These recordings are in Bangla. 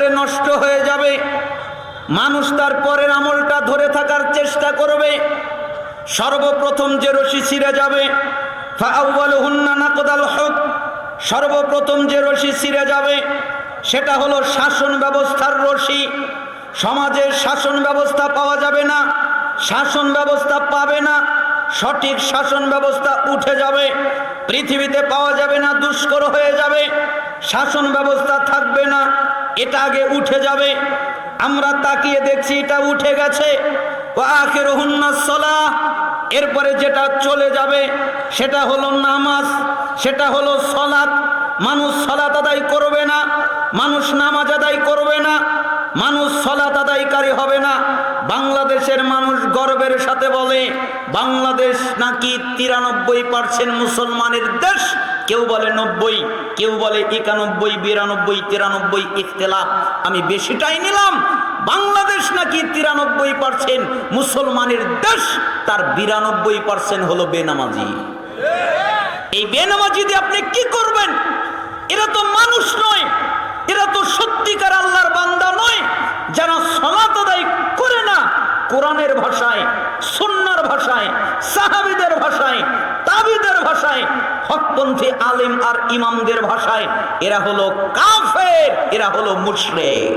করে নষ্ট হয়ে যাবে। মানুষ তার পরের আমলটা ধরে থাকার চেষ্টা করবে। সর্বপ্রথম যে রশি ছিঁড়ে যাবে হক। সর্বপ্রথম যে রশি ছিঁড়ে যাবে, সেটা হলো শাসন ব্যবস্থার রশি। সমাজের শাসন ব্যবস্থা পাওয়া যাবে না, শাসন ব্যবস্থা পাবে না, সঠিক শাসন ব্যবস্থা উঠে যাবে। পৃথিবীতে পাওয়া যাবে না, দুষ্কর হয়ে যাবে। শাসন ব্যবস্থা থাকবে না এটা আগে উঠে যাবে। আমরা তাকিয়ে দেখছি এটা উঠে গেছে। এরপরে যেটা চলে যাবে, সেটা হলো নামাজ, সেটা হলো সলাৎ। মানুষ সলাত আদায় করবে না, মানুষ নামাজ আদায় করবে না। মানুষ সলাত আদায়কারী হবে না। বাংলাদেশের মানুষ গর্বের সাথে বলে, বাংলাদেশ নাকি তিরানব্বই পার্সেন্ট মুসলমানের দেশ? কেউ বলে নব্বই, কেউ বলে একানব্বই, বিরানব্বই, তিরানব্বই, ইখতলাফ। আমি বেশিটাই নিলাম। বাংলাদেশ নাকি তিরানব্বই পার্সেন্ট মুসলমানের দেশ? তার বিরানব্বই পার্সেন্ট হলো বেনামাজি। এই বেনামাজি দিয়ে আপনি কি করবেন এরা তো মানুষ নয় এরা তো সত্যিকার আল্লাহর বান্দা নয় যারা সলাত আদায় করে না কোরআনের ভাষায় সুন্নার ভাষায় সাহাবিদের ভাষায় তাবিদের ভাষায় হকপন্থী আলেম আর ইমামদের ভাষায় এরা হলো কাফের, এরা হলো মুশরিক।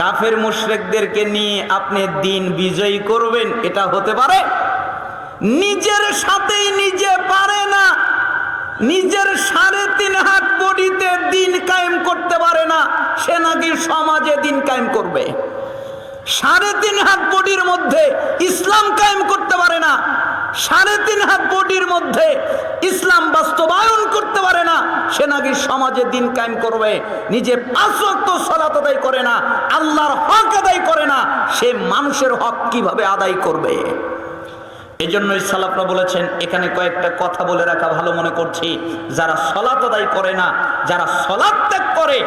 কাফের মুশরেকদেরকে নিয়ে আপনি দিন বিজয়ী করবেন, এটা হতে পারে। নিজের সাথেই নিজে পারে না, নিজের সাড়ে তিন হাত বডিতে দিন কায়েম করতে পারে না, সে নাকি সমাজে দিন কায়েম করবে। সাড়ে তিন হাত বডির মধ্যে ইসলাম কায়েম করতে পারে না সাড়ে তিন হাত বডির মধ্যে ইসলাম বাস্তবায়ন করতে পারে না সে নাকি সমাজে দিন কায়েম করবে। নিজে পাঁচক্ত সলাত আদায় করে না, আল্লাহর হক আদায় করে না, সে মানুষের হক কীভাবে আদায় করবে? এই জন্যই সালাফরা বলেছেন, এখানে কয়েকটা কথা বলে রাখা ভালো মনে করছি। যারা সলাত আদায় করে না, যারা সলাত ত্যাগ করে,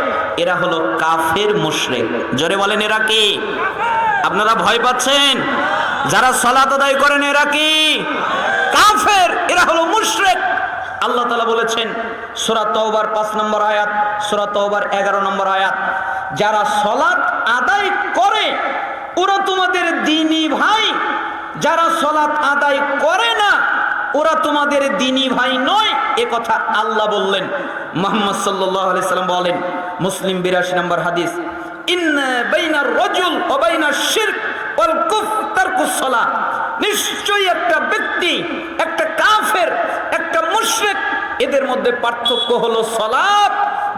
এরা হলো কাফের মুশরিক। জোরে বলেন, এরা কি? আপনারা ভয় পাচ্ছেন? যারা সলাত আদায় করেন, এরা কি? কাফের। এরা হলো মুশরিক। আল্লাহ তালা বলেছেন, সুরা তওবার পাঁচ নম্বর আয়াত, সুরা তওবার এগারো নম্বর আয়াত, যারা সলাত আদায় করে, ওরা তোমাদের দিনী ভাই। যারা সলাৎ আদায় করে না, ওরা তোমাদের দিনী ভাই নয়। এ কথা আল্লাহ বললেন। মোহাম্মদ সাল্লাহ সাল্লাম বলেন, মুসলিম বিরাশি নম্বর হাদিস নিশ্চয়ই একটা ব্যক্তি, একটা কাফের, একটা মুশরিক, এদের মধ্যে পার্থক্য হলো সলাপ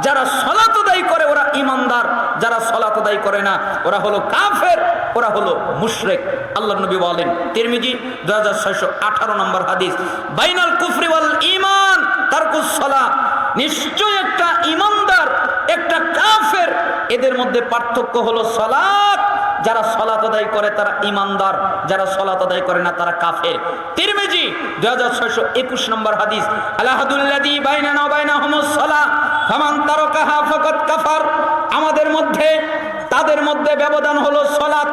যারা সলাত আদায় করে, ওরা ইমানদার। যারা সলাত আদায় করে না, ওরা হলো কাফের, ওরা হলো মুশরেক। আল্লাহ নবী বলেন, তিরমিজি দু হাজার ছয়শো আঠারো নম্বর হাদিস, বাইনাল কুফরি ওয়াল ইমান তারকুস সলা নিশ্চয় একটা ইমানদার, একটা কাফের, এদের মধ্যে পার্থক্য হলো সলাত যারা সলাত আদায় করে তারা ইমানদার যারা সলাত আদায় করে না তারা কাফের। তিরমিজি, দুই হাজার ছয়শো একুশ নম্বর হাদিস আলাহাদুল্লাদি সলা তারকাহা ফকত কাফার। আমাদের মধ্যে, তাদের মধ্যে ব্যবধান হলো সলাত।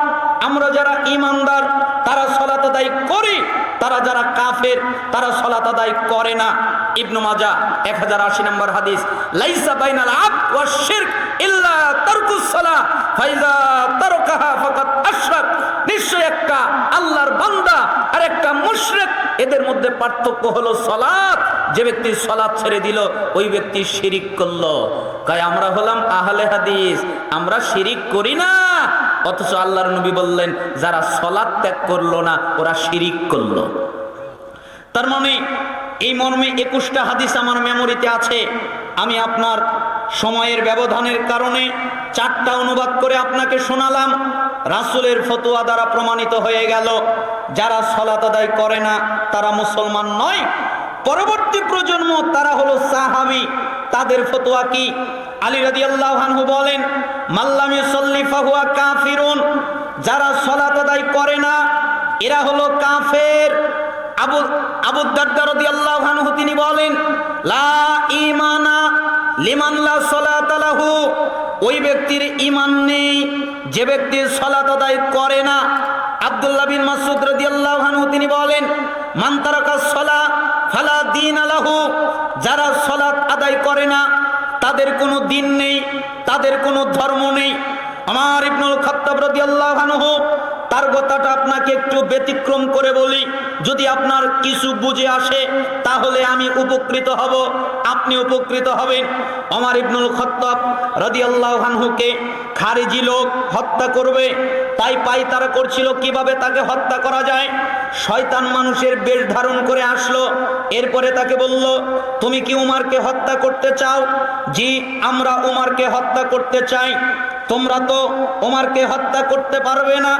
আমরা যারা ইমানদার তারা সলাত আদায় করি, তারা যারা কাফের, তারা সলাত আদায় করে না। ইবনু মাজা, এক হাজার আশি নম্বর হাদিস, লাইসা বাইনাল আব ওয়া শিরক ইল্লা তারকুস সালাহ, ফাইজা তারকাহা ফাকাত আশরাক। নিশ্চয় একটা আল্লাহর বান্দা আর একটা মুশরিক। এদের মধ্যে পার্থক্য হলো সলাত। যে ব্যক্তি সলাত ছেড়ে দিল, ওই ব্যক্তি শিরিক করল। কয় আমরা হলাম আহলে হাদিস। আমরা শিরিক করি না। অথচ আল্লাহর নবী বললেন, যারা সলাত ত্যাগ করল না, ওরা শিরিক করল। তার মানে এই মর্মে একুশটা হাদিস আমার মেমোরিতে আছে। আমি আপনার সময়ের ব্যবধানের কারণে চারটা অনুবাদ করে আপনাকে শোনালাম। রাসুলের ফতুয়া দ্বারা প্রমাণিত হয়ে গেল, যারা সলাত আদায় করে না, তারা মুসলমান নয়। পরবর্তী প্রজন্ম, তারা হলো সাহাবি। তাদের ফতোয়া কি? আলী রাদি আল্লাহানহু বলেন মাল্লামি সল্লি কাফিরুন। যারা সলাত আদায় করে না, এরা হলো কাফের। আবু আবু দারদা রাদিয়াল্লাহু আনহু তিনি বলেন, লা ঈমানা লিমান লা সালাত লাহু। ওই ব্যক্তির ঈমান নেই, যে ব্যক্তি সালাত আদায় করে না। আব্দুল্লাহ বিন মাসউদ রাদিয়াল্লাহু আনহু তিনি বলেন, মান তারাকা সালা ফালা দীন লাহু। যারা সালাত আদায় করে না, তাদের কোনো দিন নেই, তাদের কোনো ধর্ম নেই। আমার ইবনুল খত্তাব রাদিয়াল্লাহু আনহু তার কথাটা আপনাকে একটু ব্যতিক্রম করে বলি। যদি আপনার কিছু বুঝে আসে, তাহলে আমি উপকৃত হব। আপনি উপকৃত হবেন। আমার ইবনুল খত্তাব রাদিয়াল্লাহু আনহুকে খারিজি লোক হত্যা করবে। তাই পাই তারা করছিল কীভাবে তাকে হত্যা করা যায়। শয়তান মানুষের বেশ ধারণ করে আসলো। এরপরে তাকে বলল, তুমি কি উমারকে হত্যা করতে চাও? জি, আমরা উমারকে হত্যা করতে চাই। তোমরা তো ওমারকে হত্যা করতে পারবে না,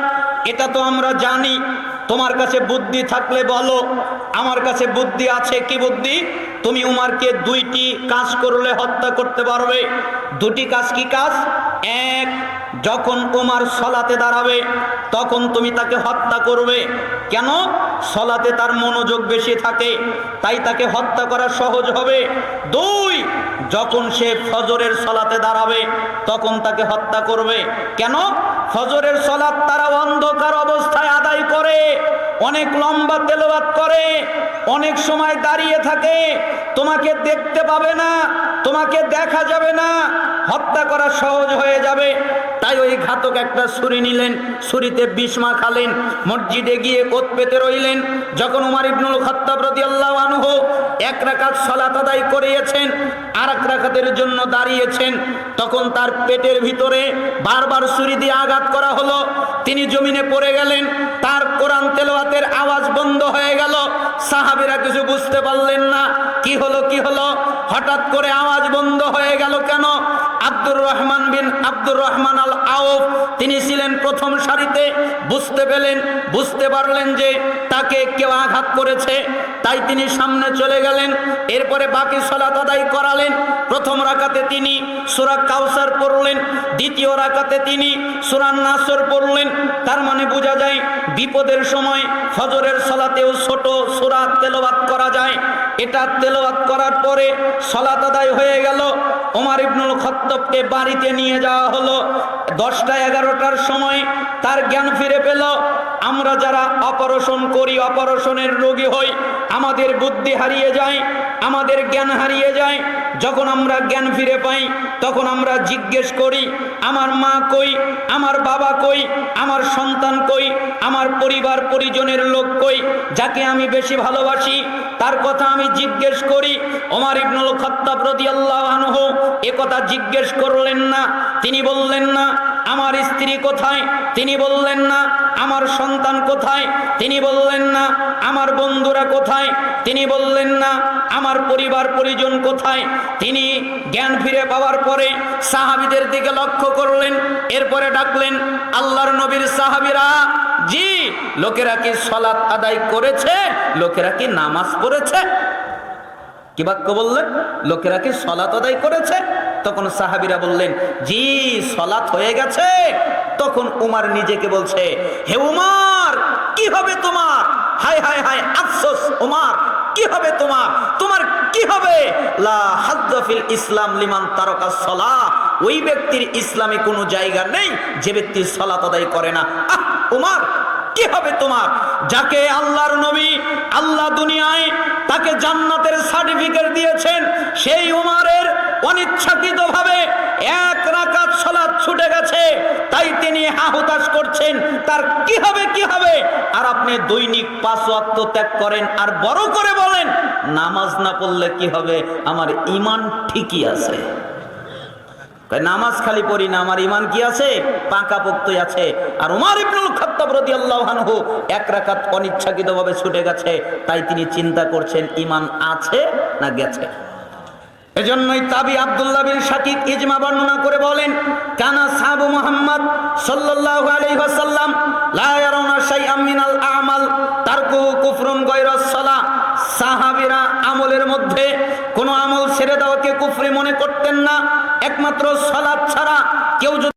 এটা তো আমরা জানি। তোমার কাছে বুদ্ধি থাকলে বলো, আমার কাছে বুদ্ধি আছে কি বুদ্ধি? তুমি উমারকে দুইটি কাজ করলে হত্যা করতে পারবে। দুটি কাজ কি কাজ? এক, যখন উমার সলাতে দাঁড়াবে, তখন তুমি তাকে হত্যা করবে। কেন? সলাতে তার মনোযোগ বেশি থাকে, তাই তাকে হত্যা করা সহজ হবে। দুই যখন সে ফজরের সলাতে দাঁড়াবে, তখন তাকে হত্যা করবে। কেন? ফজরের সলাত তারা অন্ধকার অবস্থায় আদায় করে, অনেক লম্বা তেলবাদ করে, অনেক সময় দাঁড়িয়ে থাকে, তোমাকে দেখতে পাবে না, তোমাকে দেখা যাবে না, হত্যা করা সহজ হয়ে যাবে। ওই ঘাতক একটা ছুরি নিলেন, ছুরিতে বিষ মাখালেন, মসজিদে গিয়ে ওত পেতে রইলেন। যখন উমার ইবনুল খত্তাব রাদিয়াল্লাহু আনহু এক রাকাত সালাত আদায় করিয়েছেন আর এক রাকাতের জন্য দাঁড়িয়েছেন, তখন তার পেটের ভিতরে বারবার ছুরি দিয়ে আঘাত করা হলো। তিনি জমিনে পড়ে গেলেন, তার কোরআন তেলাওয়াতের আওয়াজ বন্ধ হয়ে গেল। সাহাবীরা কিছু বুঝতে পারলেন না, কি হলো কি হলো? হঠাৎ করে আওয়াজ বন্ধ হয়ে গেল কেন? আব্দুর রহমান বিন আব্দুর রহমান আল আউফ তিনি ছিলেন প্রথম সারিতে, বুঝতে পেলেন, বুঝতে পারলেন যে তাকে কেউ আঘাত করেছে। তাই তিনি সামনে চলে গেলেন, এরপরে বাকি সলাত আদায় করালেন। প্রথম রাকাতে তিনি সুরা কাউসার পড়লেন, দ্বিতীয় রাকাতে তিনি সুরান নাসর পড়লেন তার মানে বোঝা যায় বিপদের সময় ফজরের সলাতেও ছোট সুরা তেলাওয়াত করা যায়। এটা তেলাওয়াত করার পরে সলাত আদায় হয়ে গেল। ওমার ইবনুল খত্তবকে বাড়িতে নিয়ে যাওয়া হলো। দশটা এগারোটার সময় তার জ্ঞান ফিরে পেল। আমরা যারা অপারেশন করি, অপারেশনের রোগী হই, আমাদের বুদ্ধি হারিয়ে যায়। আমাদের জ্ঞান হারিয়ে যায়। যখন আমরা জ্ঞান ফিরে পাই, তখন আমরা জিজ্ঞেস করি, আমার মা কই? আমার বাবা কই? আমার সন্তান কই? আমার পরিবার পরিজনের লোক কই? যাকে আমি বেশি ভালোবাসি? তার কথা আমি জিজ্ঞেস করি। ওমর ইবনুল খত্তাব রাদিয়াল্লাহু আনহু এ কথা জিজ্ঞেস করলেন না। তিনি বললেন না আমার স্ত্রী কোথায়? তিনি বললেন না। আমার সন্তান কোথায়? তিনি বললেন না। আমার বন্ধুরা কোথায়? তিনি বললেন না। আমার পরিবার পরিজন কোথায়? তিনি জ্ঞান ফিরে পাওয়ার পরে সাহাবিদের দিকে লক্ষ্য করলেন। এরপরে ডাকলেন, আল্লাহর নবীর সাহাবিরা, জি, লোকেরা কি সলাৎ আদায় করেছে? লোকেরা কি নামাজ পড়েছে? কি বাক্য বললেন? লোকেরা কি সলাত আদায় করেছে? তখন সাহাবিরা বললেন, জি সলাত হয়ে গেছে। তখন উমার নিজেকে বলছে, হে উমার, কি হবে তোমার? হায় হায় হায় আফসোস, উমার, কি হবে তোমার? তোমার কি হবে? লা হাদ্দাফিল ইসলাম লিমান তারকা সলা। ওই ব্যক্তির ইসলামে কোনো জায়গা নেই, যে ব্যক্তি সলাত আদায় করে না। আহ, উমার, কি হবে তোমার? যাকে আল্লাহর নবী আল্লাহ দুনিয়ায় তাকে জান্নাতের সার্টিফিকেট দিয়েছেন সেই উমারের অনিচ্ছাকৃত ভাবে এক রাকাত সলাৎ ছুটে গেছে তাই তিনি হাহুতাশ করছেন, তার কি হবে কি হবে? আর আপনি দৈনিক পাঁচ ওয়াক্ত ত্যাগ করেন আর বড় করে বলেন, নামাজ না পড়লে কি হবে? আমার ইমান ঠিকই আছে। নামাজ খালি পড়ি না, আমার ইমান কি আছে? পাকা পোক্তই আছে। আর উমার ইবনুল খাত্তাব রাদিয়াল্লাহু আনহু এক রাকাত অনিচ্ছাকৃতভাবে ছুটে গেছে, তাই তিনি চিন্তা করছেন ইমান আছে না গেছে? এজন্যই তাবি আবদুল্লাহ বিন শাকিব ইজমা বর্ণনা করে বলেন, কানা সাহাবু মুহাম্মদ সাল্লাল্লাহু আলাইহি ওয়াসাল্লাম লা ইয়ারাউনা শাইআম মিনাল আমাল তারকু কুফরুন গায়রাস সালাহ সাহাবীরা আমলের মধ্যে কোনো আমল ছেড়ে দেওয়াকে কুফরি মনে করতেন না। একমাত্র সালাত ছাড়া কেউ